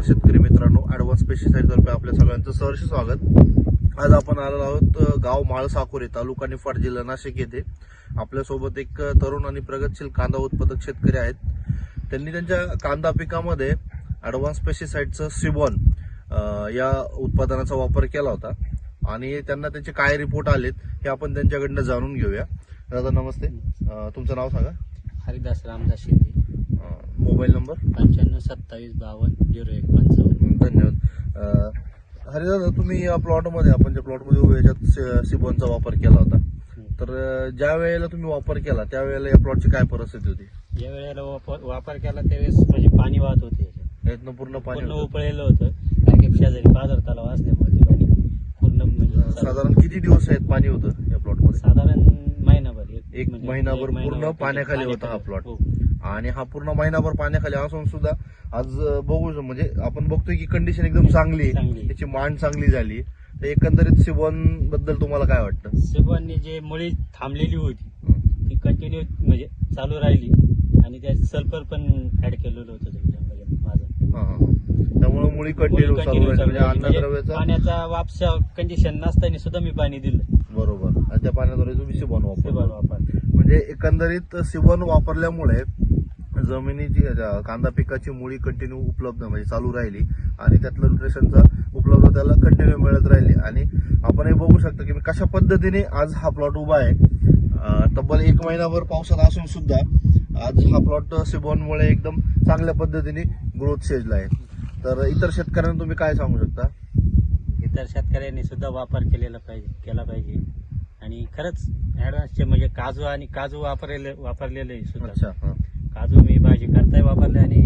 नमस्कार शेतकरी मित्रांनो ॲडव्हान्स पेस्टिसाइड आपल्या सगळ्यांचं सहर्ष स्वागत. आज आपण आलो आहोत गाव माळसाकोरे तालुका निफाड जिल्हा नाशिक येथे. आपल्यासोबत एक तरुण आणि प्रगतशील कांदा उत्पादक शेतकरी आहेत. त्यांनी त्यांच्या कांदा पिकामध्ये ॲडव्हान्स पेस्टिसाइडचं सिबॉन या उत्पादनाचा वापर केला होता. आणि त्यांना त्याचे काय रिपोर्ट आलेत हे आपण त्यांच्याकडनं जाणून घेऊया. दादा नमस्ते. तुमचं नाव सांगा. हरिदास रामदास शिंदे. Mobile number? पंच्याण्णव सत्तावीस बावन्न झिरो एक पंचावन्न. धन्यवाद. हरिदादा तुम्ही या प्लॉटमध्ये आपण ज्या प्लॉटमध्ये उभे याच्यात सिबॉनचा वापर केला होता तर ज्या वेळेला तुम्ही वापर केला त्यावेळेला या प्लॉटची काय परिस्थिती होती? ज्या वेळेला वापर वापर केला त्यावेळेस म्हणजे पाणी वाहत होते. यातनं पूर्ण पाणी. उपळलेलं होतं कारण की शेजारी बाजार तलाव असल्यामुळे ते पाणी पूर्ण म्हणजे साधारण किती दिवस आहेत पाणी होतं या प्लॉटमध्ये? साधारण महिनाभर एक म्हणजे महिनाभर पूर्ण पाण्याखाली होता हा पाण्याखाली. आणि हा पूर्ण महिनाभर पाण्याखाली असून सुद्धा आज बघू म्हणजे आपण बघतोय की कंडिशन एकदम चांगली आहे. त्याची मांड चांगली झाली. तर एकंदरीत सिबॉनबद्दल तुम्हाला काय वाटतं? सिबॉननी जे मुळी थांबलेली होती. ती कंटिन्यू म्हणजे चालू राहिली. आणि त्यात सल्फर पण ऍड केलेलं होतं त्याच्यामध्ये माझं. हा, हा. त्यामुळे मुळी कंटिन्यू चालू राहिली. म्हणजे चालू राहिली. म्हणजे अन्नद्रव्याचा पाण्याचा वापसा कंडिशन नसताना सुद्धा मी पाणी दिलं. बरोबर. आणि त्या पाण्याद्वारे तुम्ही सिबॉन वापर म्हणजे एकंदरीत सिबॉन वापरल्यामुळे जमिनीची कांदा पिकाची मुळी कंटिन्यू उपलब्ध म्हणजे चालू राहिली आणि त्यातलं न्यूट्रिशनचा उपलब्ध त्याला कंटिन्यू मिळत राहिली. आणि आपण हे बघू शकतो की कशा पद्धतीने आज हा प्लॉट उभा आहे. तब्बल एक महिनाभर पावसात असून सुद्धा आज हा प्लॉट सिबॉनमुळे एकदम चांगल्या पद्धतीने ग्रोथ शेजला आहे. तर इतर शेतकऱ्यांना तुम्ही काय सांगू शकता? इतर शेतकऱ्यांनी सुद्धा वापर केलेला पाहिजे केला पाहिजे. आणि खरंच ऍडव्हान्सचे म्हणजे काजू आणि काजू वापरलेले वापरलेले सुद्धा. काजू मी भाजी करताय वापरले आणि